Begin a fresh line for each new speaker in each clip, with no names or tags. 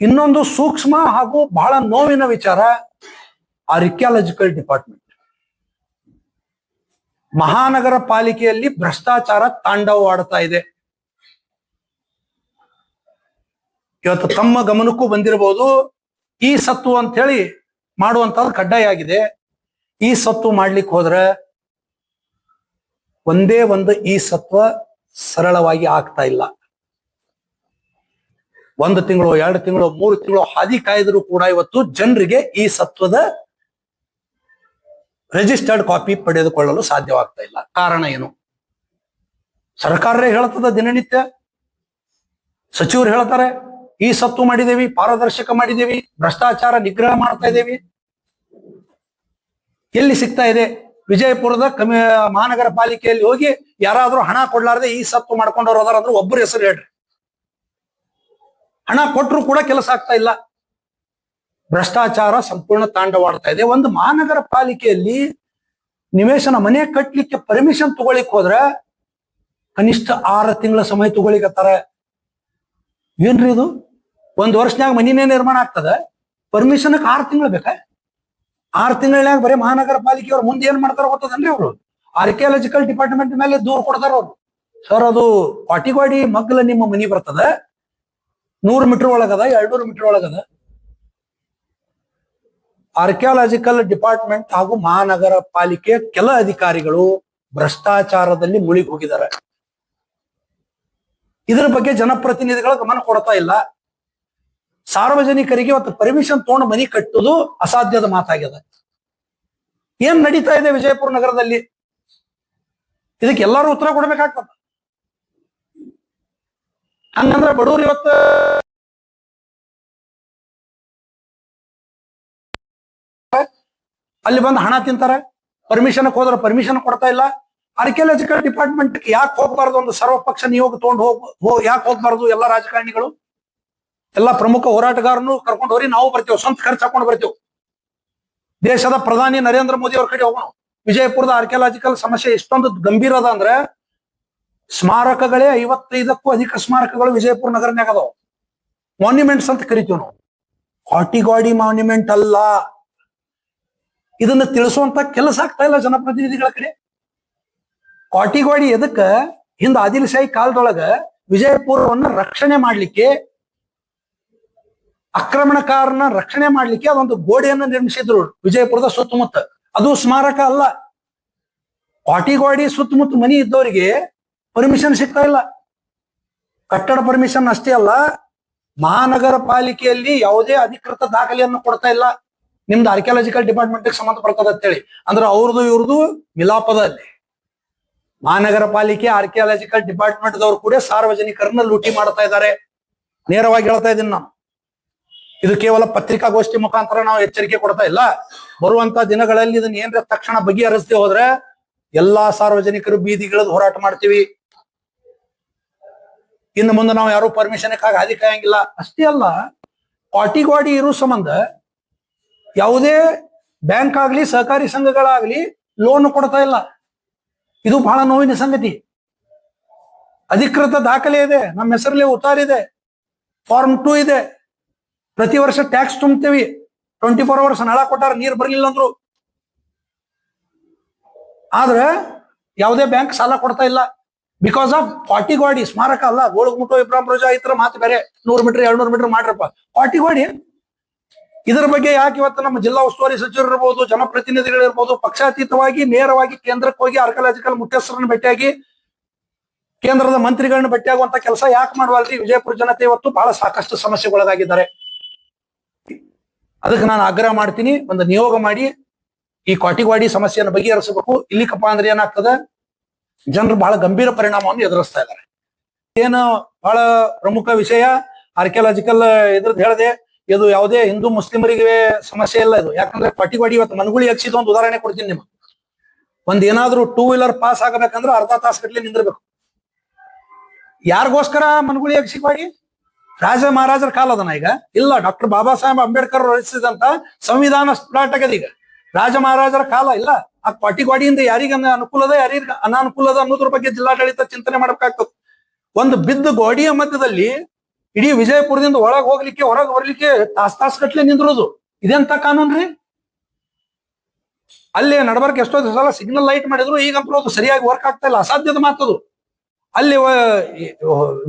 ಇನ್ನೊಂದು ಸೂಕ್ಷ್ಮ ಹಾಗೂ ಬಹಳ ನೋವಿನ ವಿಚಾರ ಆರ್ಕಿಯಾಲಜಿಕಲ್ ಡಿಪಾರ್ಟ್ಮೆಂಟ್ ಮಹಾನಗರ ಪಾಲಿಕೆಯಲ್ಲಿ ಭ್ರಷ್ಟಾಚಾರ ತಾಂಡವವಾಡ್ತಾ ಇದೆ. ಇವತ್ತು ತಮ್ಮ ಗಮನಕ್ಕೂ ಬಂದಿರಬಹುದು, ಈ ಸತ್ತು ಅಂತ ಹೇಳಿ ಮಾಡುವಂತದ್ದು ಕಡ್ಡಾಯ ಆಗಿದೆ. ಈ ಸತ್ತು ಮಾಡ್ಲಿಕ್ಕೆ ಹೋದ್ರೆ ಒಂದೇ ಒಂದು ಈ ಸತ್ವ ಸರಳವಾಗಿ ಆಗ್ತಾ ಇಲ್ಲ. ಒಂದು ತಿಂಗಳು, ಎರಡು ತಿಂಗಳು, ಮೂರು ತಿಂಗಳು ಹಾದಿ ಕಾಯ್ದರೂ ಕೂಡ ಇವತ್ತು ಜನರಿಗೆ ಈ ಸತ್ವದ ರಿಜಿಸ್ಟರ್ಡ್ ಕಾಪಿ ಪಡೆದುಕೊಳ್ಳಲು ಸಾಧ್ಯವಾಗ್ತಾ ಇಲ್ಲ. ಕಾರಣ ಏನು? ಸರ್ಕಾರವೇ ಹೇಳ್ತದ ದಿನನಿತ್ಯ. ಸಚಿವರು ಹೇಳ್ತಾರೆ, ಈ ಸತ್ತು ಮಾಡಿದೇವಿ ಪಾರದರ್ಶಕ ಮಾಡಿದೇವಿ ಭ್ರಷ್ಟಾಚಾರ ನಿಗ್ರಹ ಮಾಡ್ತಾ ಇದ್ದೇವೆ. ಎಲ್ಲಿ ಸಿಗ್ತಾ ಇದೆ? ವಿಜಯಪುರದ ಕಮಿ, ಮಹಾನಗರ ಪಾಲಿಕೆಯಲ್ಲಿ ಹೋಗಿ ಯಾರಾದ್ರೂ ಹಣ ಕೊಡಲಾರದೆ ಈ ಸತ್ತು ಮಾಡ್ಕೊಂಡವ್ರು ಅದಾರ ಅಂದ್ರೆ ಒಬ್ಬರು ಹೆಸರು ಹೇಳ್ರಿ. ಹಣ ಕೊಟ್ಟರು ಕೂಡ ಕೆಲಸ ಆಗ್ತಾ ಇಲ್ಲ. ಭ್ರಷ್ಟಾಚಾರ ಸಂಪೂರ್ಣ ತಾಂಡವಾಡ್ತಾ ಇದೆ. ಒಂದು ಮಹಾನಗರ ಪಾಲಿಕೆಯಲ್ಲಿ ನಿವೇಶನ ಮನೆ ಕಟ್ಟಲಿಕ್ಕೆ ಪರ್ಮಿಷನ್ ತಗೊಳಿಕ್ ಹೋದ್ರೆ ಕನಿಷ್ಠ ಆರು ತಿಂಗಳ ಸಮಯ ತಗೊಳಿಕತ್ತಾರ ಏನ್ರಿ ಇದು? ಒಂದು ವರ್ಷನಾಗ ಮನಿನೇ ನಿರ್ಮಾಣ ಆಗ್ತದ. ಪರ್ಮಿಷನ್ ಆರು ತಿಂಗಳು ಬೇಕಾ? ಆರು ತಿಂಗಳಾಗ ಬರೀ ಮಹಾನಗರ ಪಾಲಿಕೆಯವ್ರು ಮುಂದೆ ಏನ್ ಮಾಡ್ತಾರ ಗೊತ್ತದನ್ರಿ ಅವರು? ಆರ್ಕಿಯಾಲಜಿಕಲ್ ಡಿಪಾರ್ಟ್ಮೆಂಟ್ ಮೇಲೆ ದೂರ ಕೊಡ್ತಾರ ಅವ್ರು. ಸರ್ ಅದು ಪಾಟಿಗೋಡಿ ಮಗ್ಲ ನಿಮ್ಮ ಮನಿ ಬರ್ತದ. ನೂರು ಮೀಟರ್ ಒಳಗದ ಎರಡ್ನೂರು ಮೀಟರ್ ಒಳಗದ ಆರ್ಕಿಯಾಲಜಿಕಲ್ ಡಿಪಾರ್ಟ್ಮೆಂಟ್ ಹಾಗೂ ಮಹಾನಗರ ಪಾಲಿಕೆ ಕೆಲ ಅಧಿಕಾರಿಗಳು ಭ್ರಷ್ಟಾಚಾರದಲ್ಲಿ ಮುಳುಗಿ ಹೋಗಿದ್ದಾರೆ ಇದರ ಬಗ್ಗೆ ಜನಪ್ರತಿನಿಧಿಗಳ ಗಮನ ಕೊಡ್ತಾ ಇಲ್ಲ. ಸಾರ್ವಜನಿಕರಿಗೆ ಇವತ್ತು ಪರ್ಮಿಷನ್ ತಗೊಂಡು ಮನಿ ಕಟ್ಟುದು ಅಸಾಧ್ಯದ ಮಾತಾಗಿದೆ ಏನ್ ನಡೀತಾ ಇದೆ ವಿಜಯಪುರ ನಗರದಲ್ಲಿ? ಇದಕ್ಕೆ ಎಲ್ಲರೂ ಉತ್ತರ ಕೊಡ್ಬೇಕಾಗ್ತದ? ಹಂಗಂದ್ರೆ ಬಡವ್ರು ಇವತ್ತು ಅಲ್ಲಿ ಬಂದು ಹಣ ತಿಂತಾರೆ ಪರ್ಮಿಷನ್ ಹೋದ್ರೆ ಪರ್ಮಿಷನ್ ಕೊಡ್ತಾ ಇಲ್ಲ. ಆರ್ಕಿಯಾಲಜಿಕಲ್ ಡಿಪಾರ್ಟ್ಮೆಂಟ್ ಯಾಕೆ ಹೋಗ್ಬಾರ್ದು ಒಂದು ಸರ್ವಪಕ್ಷ ನಿಯೋಗ ತಗೊಂಡು ಹೋಗ್ ಯಾಕೆ ಹೋಗ್ಬಾರ್ದು ಎಲ್ಲ ರಾಜಕಾರಣಿಗಳು? ಎಲ್ಲ ಪ್ರಮುಖ ಹೋರಾಟಗಾರನು ಕರ್ಕೊಂಡು ಹೋಗಿ ನಾವು ಬರ್ತೇವೆ, ಸ್ವಂತ ಖರ್ಚು ಹಾಕೊಂಡು ಬರ್ತೇವೆ. ದೇಶದ ಪ್ರಧಾನಿ ನರೇಂದ್ರ ಮೋದಿ ಅವ್ರ ಕಡೆ ಹೋಗೋಣ. ವಿಜಯಪುರದ ಆರ್ಕಿಯಾಲಜಿಕಲ್ ಸಮಸ್ಯೆ ಎಷ್ಟೊಂದು ಗಂಭೀರ ಅದ ಅಂದ್ರೆ ಸ್ಮಾರಕಗಳೇ ಐವತ್ತೈದಕ್ಕೂ ಅಧಿಕ ಸ್ಮಾರಕಗಳು ವಿಜಯಪುರ ನಗರನ್ಯಾಗ ಅದಾವ ಮಾನ್ಯುಮೆಂಟ್ಸ್ ಅಂತ ಕರಿತೀವಿ ನಾವು. ಕಾಟಿಗಾಡಿ ಮಾನ್ಯುಮೆಂಟ್ ಅಲ್ಲ. ಇದನ್ನ ತಿಳಿಸುವಂತ ಕೆಲಸ ಆಗ್ತಾ ಇಲ್ಲ ಜನಪ್ರತಿನಿಧಿಗಳ ಕಡೆ. ಕಾಟಿಗೋಡಿ ಎದಕ್ಕ? ಹಿಂದ ಆದಿಲ್ಶಾಹಿ ಕಾಲದೊಳಗ ವಿಜಯಪುರವನ್ನ ರಕ್ಷಣೆ ಮಾಡ್ಲಿಕ್ಕೆ, ಆಕ್ರಮಣಕಾರನ ರಕ್ಷಣೆ ಮಾಡ್ಲಿಕ್ಕೆ ಅದೊಂದು ಗೋಡೆಯನ್ನು ನಿರ್ಮಿಸಿದ್ರು ವಿಜಯಪುರದ ಸುತ್ತಮುತ್ತ. ಅದು ಸ್ಮಾರಕ ಅಲ್ಲ. ಕಾಟಿಗೋಡಿ ಸುತ್ತಮುತ್ತ ಮನಿ ಇದ್ದವರಿಗೆ ಪರ್ಮಿಷನ್ ಸಿಗ್ತಾ ಇಲ್ಲ. ಕಟ್ಟಡ ಪರ್ಮಿಷನ್ ಅಷ್ಟೇ ಅಲ್ಲ, ಮಹಾನಗರ ಪಾಲಿಕೆಯಲ್ಲಿ ಯಾವುದೇ ಅಧಿಕೃತ ದಾಖಲೆಯನ್ನು ಕೊಡ್ತಾ ಇಲ್ಲ. ನಿಮ್ದು ಆರ್ಕಿಯಾಲಜಿಕಲ್ ಡಿಪಾರ್ಟ್ಮೆಂಟ್ ಸಂಬಂಧ ಬರ್ತದ ಅಂತೇಳಿ. ಅಂದ್ರೆ ಅವ್ರದ್ದು ಇವ್ರದ್ದು ಮಿಲಾಪದ ಅಲ್ಲಿ ಮಹಾನಗರ ಪಾಲಿಕೆ ಆರ್ಕಿಯಾಲಜಿಕಲ್ ಡಿಪಾರ್ಟ್ಮೆಂಟ್ ದವರು ಕೂಡ ಸಾರ್ವಜನಿಕರನ್ನ ಲೂಟಿ ಮಾಡ್ತಾ ಇದ್ದಾರೆ. ನೇರವಾಗಿ ಹೇಳ್ತಾ ಇದ್ದೀನಿ ನಾನು. ಇದು ಕೇವಲ ಪತ್ರಿಕಾಗೋಷ್ಠಿ ಮುಖಾಂತರ ನಾವು ಎಚ್ಚರಿಕೆ ಕೊಡ್ತಾ ಇಲ್ಲ. ಬರುವಂತ ದಿನಗಳಲ್ಲಿ ಇದನ್ನ ಏನ್ರ ತಕ್ಷಣ ಬಗೆಹರಿಸದೆ ಹೋದ್ರೆ ಎಲ್ಲಾ ಸಾರ್ವಜನಿಕರು ಬೀದಿಗಿಳಿದು ಹೋರಾಟ ಮಾಡ್ತೀವಿ. ಇನ್ನು ಮುಂದೆ ನಾವು ಯಾರು ಪರ್ಮಿಷನ್ ಹಾದಿ ಕಾಯಂಗಿಲ್ಲ ಅಷ್ಟೇ ಅಲ್ಲ ಕಾಟಿಗೋಡಿ ಇರೋ ಸಂಬಂಧ ಯಾವುದೇ ಬ್ಯಾಂಕ್ ಆಗ್ಲಿ ಸಹಕಾರಿ ಸಂಘಗಳಾಗ್ಲಿ ಲೋನ್ ಕೊಡ್ತಾ ಇಲ್ಲ. ಇದು ಬಹಳ ನೋವಿನ ಸಂಗತಿ. ಅಧಿಕೃತ ದಾಖಲೆ ಇದೆ, ನಮ್ಮ ಹೆಸರಲ್ಲಿ ಉತ್ತಾರಿದೆ ಫಾರ್ಮ್ ಟೂ ಇದೆ. ಪ್ರತಿ ವರ್ಷ ಟ್ಯಾಕ್ಸ್ ತುಂಬ್ತೇವಿ. ಟ್ವೆಂಟಿ ಫೋರ್ ಅವರ್ಸ್ ನಳ ಕೊಟ್ಟಾರ ನೀರ್ ಬರಲಿಲ್ಲ ಅಂದ್ರು. ಆದ್ರೆ ಯಾವುದೇ ಬ್ಯಾಂಕ್ ಸಾಲ ಕೊಡ್ತಾ ಇಲ್ಲ. ಬಿಕಾಸ್ ಆಫ್ ಕಾಟಿಗೋಡಿ ಸ್ಮಾರಕ ಅಲ್ಲ ಗೋಳಗುಮುಟು ಇಬ್ರಾಹಿಂ ರೋಜಾ ಈ ತರ ಮಾತು ಬೇರೆ. ನೂರು ಮೀಟರ್ ಎರಡ್ನೂರು ಮೀಟರ್ ಮಾಡ್ರಪ್ಪ. ಗಾಡಿ ಇದರ ಬಗ್ಗೆ ಯಾಕೆ ಇವತ್ತು ನಮ್ಮ ಜಿಲ್ಲಾ ಉಸ್ತುವಾರಿ ಸಚಿವರು ಇರ್ಬೋದು, ಜನಪ್ರತಿನಿಧಿಗಳಿರ್ಬೋದು, ಪಕ್ಷಾತೀತವಾಗಿ, ನೇರವಾಗಿ ಕೇಂದ್ರಕ್ಕೆ ಹೋಗಿ ಆರ್ಕಿಯಾಲಜಿಕಲ್ ಮುಖ್ಯಸ್ಥರನ್ನ ಭೇಟಿಯಾಗಿ, ಕೇಂದ್ರದ ಮಂತ್ರಿಗಳನ್ನ ಭೇಟಿಯಾಗುವಂತ ಕೆಲಸ ಯಾಕೆ ಮಾಡುವಲ್ರಿ? ವಿಜಯಪುರ ಜನತೆ ಇವತ್ತು ಬಹಳ ಸಾಕಷ್ಟು ಸಮಸ್ಯೆಗೊಳಗಾಗಿದ್ದಾರೆ. ಅದಕ್ಕೆ ನಾನು ಆಗ್ರಹ ಮಾಡ್ತೀನಿ, ಒಂದು ನಿಯೋಗ ಮಾಡಿ ಈ ಕಾಟಿಗ್ವಾಡಿ ಸಮಸ್ಯೆಯನ್ನು ಬಗೆಹರಿಸಬೇಕು. ಇಲ್ಲಿಕಪ್ಪ ಅಂದ್ರೆ ಏನಾಗ್ತದ ಜನರು ಬಹಳ ಗಂಭೀರ ಪರಿಣಾಮವನ್ನು ಎದುರಿಸ್ತಾ ಇದ್ದಾರೆ. ಏನು ಬಹಳ ಪ್ರಮುಖ ವಿಷಯ ಆರ್ಕಿಯಾಲಜಿಕಲ್ ಇದ್ರದ್ದು ಹೇಳಿದೆ, ಇದು ಯಾವುದೇ ಹಿಂದೂ ಮುಸ್ಲಿಮರಿಗೆ ಸಮಸ್ಯೆ ಇಲ್ಲ ಇದು. ಯಾಕಂದ್ರೆ ಕಾಟಿವಾಡಿ ಇವತ್ತು ಮನಗುಳಿ ಹಚ್ಚಿದ ಒಂದು ಉದಾಹರಣೆ ಕೊಡ್ತೀನಿ ನಿಮ್ಗೆ. ಒಂದ್ ಏನಾದ್ರೂ ಟೂ ವೀಲರ್ ಪಾಸ್ ಆಗಬೇಕಂದ್ರೆ ಅರ್ಧ ತಾಸು ಗಟ್ಲೆ ನಿಂದಿರ್ಬೇಕು. ಯಾರಿಗೋಸ್ಕರ ಮನಗುಳಿ ಅಕ್ಷಿಕವಾಗಿ ರಾಜ ಮಹಾರಾಜರ ಕಾಲ ಅದನ್ನ ಈಗ. ಇಲ್ಲ ಡಾಕ್ಟರ್ ಬಾಬಾ ಸಾಹೇಬ್ ಅಂಬೇಡ್ಕರ್ ರಚಿಸಿದಂತ ಸಂವಿಧಾನ ಈಗ. ರಾಜ ಮಹಾರಾಜರ ಕಾಲ ಇಲ್ಲ. ಆ ಪಾಟಿಗೋಡಿಯಿಂದ ಯಾರಿಗ ಅನುಕೂಲದ, ಯಾರಿಗ ಅನಾನುಕೂಲದ ಅನ್ನೋದ್ರ ಬಗ್ಗೆ ಜಿಲ್ಲಾಡಳಿತ ಚಿಂತನೆ ಮಾಡಬೇಕಾಗ್ತದೆ. ಒಂದು ಬಿದ್ದ ಗೋಡಿಯ ಮಧ್ಯದಲ್ಲಿ ಇಡೀ ವಿಜಯಪುರದಿಂದ ಒಳಗ್ ಹೋಗ್ಲಿಕ್ಕೆ, ಹೊರಗ್ ಬರ್ಲಿಕ್ಕೆ ತಾಸ್ ತಾಸ್ ಕಟ್ಲೆ ನಿಂದ್ರೋದು. ಇದೆಂತ ಕಾನೂನ್ ರೀ? ಅಲ್ಲಿ ನಡಬರ್ಕ್ ಎಷ್ಟೋ ಸಲ ಸಿಗ್ನಲ್ ಲೈಟ್ ಮಾಡಿದ್ರು, ಈಗ ಅದು ಸರಿಯಾಗಿ ವರ್ಕ್ ಆಗ್ತಾ ಇಲ್ಲ, ಅಸಾಧ್ಯದ ಮಾತದು ಅಲ್ಲಿ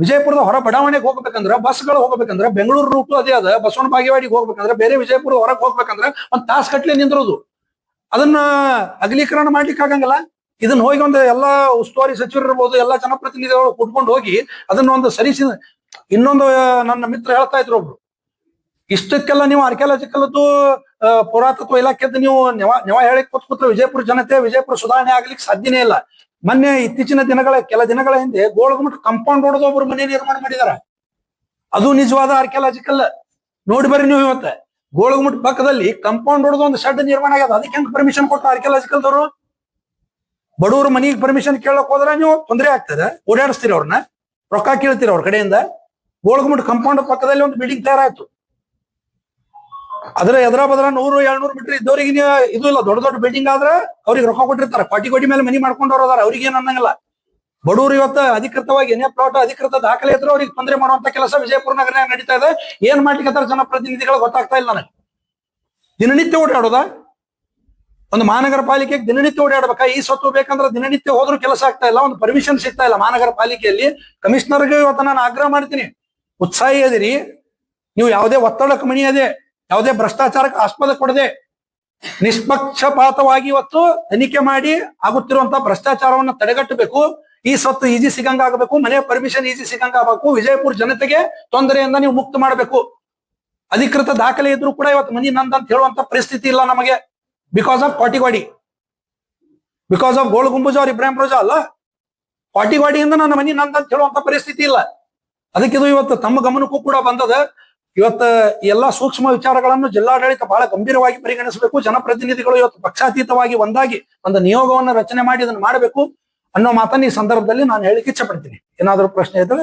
ವಿಜಯಪುರದ ಹೊರ ಬಡಾವಣೆಗೆ ಹೋಗ್ಬೇಕಂದ್ರ, ಬಸ್ಗಳು ಹೋಗ್ಬೇಕಂದ್ರೆ, ಬೆಂಗಳೂರು ರೂಟು ಅದೇ ಅದ ಬಸವನ ಬಾಗೇವಾಡಿಗೆ ಹೋಗ್ಬೇಕಂದ್ರೆ, ಬೇರೆ ವಿಜಯಪುರ ಹೊರಗೆ ಹೋಗ್ಬೇಕಂದ್ರೆ ಒಂದ್ ತಾಸ್ ಕಟ್ಲೆ ನಿಂದ್ರೋದು. ಅದನ್ನ ಅಗಲೀಕರಣ ಮಾಡ್ಲಿಕ್ಕೆ ಆಗಂಗಲ್ಲ ಇದನ್ನ ಹೋಗಿ ಒಂದು ಎಲ್ಲಾ ಉಸ್ತುವಾರಿ ಸಚಿವರು ಇರ್ಬೋದು, ಎಲ್ಲಾ ಜನಪ್ರತಿನಿಧಿಗಳು ಕುಟ್ಕೊಂಡು ಹೋಗಿ ಅದನ್ನ ಒಂದು ಸರಿಸಿ ಇನ್ನೊಂದು ನನ್ನ ಮಿತ್ರ ಹೇಳ್ತಾ ಇದ್ರು ಒಬ್ರು. ಇಷ್ಟಕ್ಕೆಲ್ಲ ನೀವು ಆರ್ಕಿಯಾಲಜಿಕಲ್ದು ಪುರಾತತ್ವ ಇಲಾಖೆದ್ದು ನೀವು ನೆವ ನೆವ ಹೇಳಿಕ್ ವಿಜಯಪುರ ಜನತೆ, ವಿಜಯಪುರ ಸುಧಾರಣೆ ಆಗ್ಲಿಕ್ಕೆ ಸಾಧ್ಯನೇ ಇಲ್ಲ. ಮೊನ್ನೆ ಇತ್ತೀಚಿನ ದಿನಗಳ, ಕೆಲ ದಿನಗಳ ಹಿಂದೆ ಗೋಳಗುಮಟ್ ಕಂಪೌಂಡ್ ಹೊಡೆದು ಒಬ್ರು ಮನೆ ನಿರ್ಮಾಣ ಮಾಡಿದಾರ. ಅದು ನಿಜವಾದ ಆರ್ಕಿಯಾಲಜಿಕಲ್ ನೋಡಿ ಬರ್ರಿ ನೀವು ಇವತ್ತ. ಗೋಳಗುಮಟ್ ಪಕ್ಕದಲ್ಲಿ ಕಂಪೌಂಡ್ ಹೊಡೆದು ಒಂದು ಶೆಡ್ ನಿರ್ಮಾಣ ಆಗ್ಯದ. ಅದಕ್ಕೆ ಹೆಂಗ್ ಪರ್ಮಿಷನ್ ಕೊಟ್ಟು ಆರ್ಕಿಯಾಲಜಿಕಲ್ದವರು ಬಡವ್ರ ಮನಿಗೆ ಪರ್ಮಿಷನ್ ಕೇಳಕ್ ಹೋದ್ರ ನೀವು ತೊಂದರೆ ಆಗ್ತದೆ. ಓಡಾಡಿಸ್ತೀರಿ ಅವ್ರನ್ನ ರೊಕ್ಕ ಕೇಳ್ತೀರಿ ಅವ್ರ ಕಡೆಯಿಂದ. ಗೋಳಗುಮಟ್ ಕಂಪೌಂಡ್ ಪಕ್ಕದಲ್ಲಿ ಒಂದು ಬಿಲ್ಡಿಂಗ್ ತಯಾರಾಯ್ತು. ಅದ್ರ ಎದ್ರ ಬದ್ರ ನೂರು ಏಳ್ನೂರು ಮೀಟರ್ ಇದ್ದವರಿಗೆ ಇದು ಇಲ್ಲ. ದೊಡ್ಡ ದೊಡ್ಡ ಬಿಲ್ಡಿಂಗ್ ಆದ್ರೆ ಅವ್ರಿಗೆ ರೊಕ್ಕ ಕೊಟ್ಟಿರ್ತಾರೆ. ಕೋಟಿ ಕೋಟಿ ಮೇಲೆ ಮನಿ ಮಾಡ್ಕೊಂಡವ್ರು ಅದಾರ. ಅವ್ರಿಗೆ ಅನ್ನಂಗಿಲ್ಲ. ಬಡವರು ಇವತ್ತು ಅಧಿಕೃತವಾಗಿ ಏನೇ ಪ್ಲಾಟ್ ಅಧಿಕೃತ ದಾಖಲೆ ಇದ್ರೂ ಅವ್ರಿಗೆ ತೊಂದರೆ ಮಾಡುವಂತ ಕೆಲಸ ವಿಜಯಪುರ ನಗರನಾಗ ನಡೀತಾ ಇದೆ. ಏನ್ ಮಾಡ್ಲಿಕ್ಕೆ ಜನಪ್ರತಿನಿಧಿಗಳು ಗೊತ್ತಾಗ್ತಾ ಇಲ್ಲ ನನಗೆ. ದಿನನಿತ್ಯ ಓಡಾಡೋದ? ಒಂದು ಮಹಾನಗರ ಪಾಲಿಕೆಗೆ ದಿನನಿತ್ಯ ಓಡಾಡ್ಬೇಕಾ? ಈ ಸ್ವತ್ತು ಬೇಕಂದ್ರೆ ದಿನನಿತ್ಯ ಹೋದ್ರೂ ಕೆಲಸ ಆಗ್ತಾ ಇಲ್ಲ, ಒಂದು ಪರ್ಮಿಷನ್ ಸಿಗ್ತಾ ಇಲ್ಲ ಮಹಾನಗರ ಪಾಲಿಕೆಯಲ್ಲಿ. ಕಮಿಷನರ್ಗೆ ಇವತ್ತು ನಾನು ಆಗ್ರಹ ಮಾಡ್ತೀನಿ. ಉತ್ಸಾಹಿ ಅದಿರಿ. ನೀವು ಯಾವುದೇ ಒತ್ತಡಕ್ಕೆ ಮಣಿಯದೆ, ಯಾವುದೇ ಭ್ರಷ್ಟಾಚಾರಕ್ಕೆ ಆಸ್ಪದ ಕೊಡದೆ, ನಿಷ್ಪಕ್ಷಪಾತವಾಗಿ ಇವತ್ತು ತನಿಖೆ ಮಾಡಿ ಆಗುತ್ತಿರುವಂತಹ ಭ್ರಷ್ಟಾಚಾರವನ್ನ ತಡೆಗಟ್ಟಬೇಕು. ಈ ಸ್ವತ್ತು ಈಜಿ ಸಿಗಂಗ ಆಗಬೇಕು ಮನೆ ಪರ್ಮಿಷನ್ ಈಜಿ ಸಿಗಂಗ ಆಗಬೇಕು ವಿಜಯಪುರ ಜನತೆಗೆ ತೊಂದರೆಯಿಂದ ನೀವು ಮುಕ್ತ ಮಾಡಬೇಕು. ಅಧಿಕೃತ ದಾಖಲೆ ಇದ್ರು ಕೂಡ ಇವತ್ತು ಮನಿ ನಂದ್ ಅಂತ ಹೇಳುವಂತ ಪರಿಸ್ಥಿತಿ ಇಲ್ಲ ನಮಗೆ. Because of Kotiwadi because of Gol Gumbaz ಅವ್ರ ಇಬ್ರಾಹಿಂ ರೋಜಾ ಅಲ್ಲ? ಕೋಟಿವಾಡಿಯಿಂದ ನನ್ನ ಮನಿ ನಂದ್ ಅಂತ ಹೇಳುವಂತ ಪರಿಸ್ಥಿತಿ ಇಲ್ಲ. ಅದಕ್ಕೆ ಇದು ಇವತ್ತು ತಮ್ಮ ಗಮನಕ್ಕೂ ಕೂಡ ಬಂದದ. ಇವತ್ತು ಎಲ್ಲಾ ಸೂಕ್ಷ್ಮ ವಿಚಾರಗಳನ್ನು ಜಿಲ್ಲಾಡಳಿತ ಬಹಳ ಗಂಭೀರವಾಗಿ ಪರಿಗಣಿಸಬೇಕು. ಜನಪ್ರತಿನಿಧಿಗಳು ಇವತ್ತು ಪಕ್ಷಾತೀತವಾಗಿ ಒಂದಾಗಿ ಒಂದು ನಿಯೋಗವನ್ನು ರಚನೆ ಮಾಡಿ ಇದನ್ನು ಮಾಡಬೇಕು. ಅನ್ನೋ ಮಾತನ್ನ ಈ ಸಂದರ್ಭದಲ್ಲಿ ನಾನು ಹೇಳಿಕ್ಕೆ ಇಚ್ಛೆ ಪಡ್ತೀನಿ ಏನಾದರೂ ಪ್ರಶ್ನೆ ಇದ್ರೆ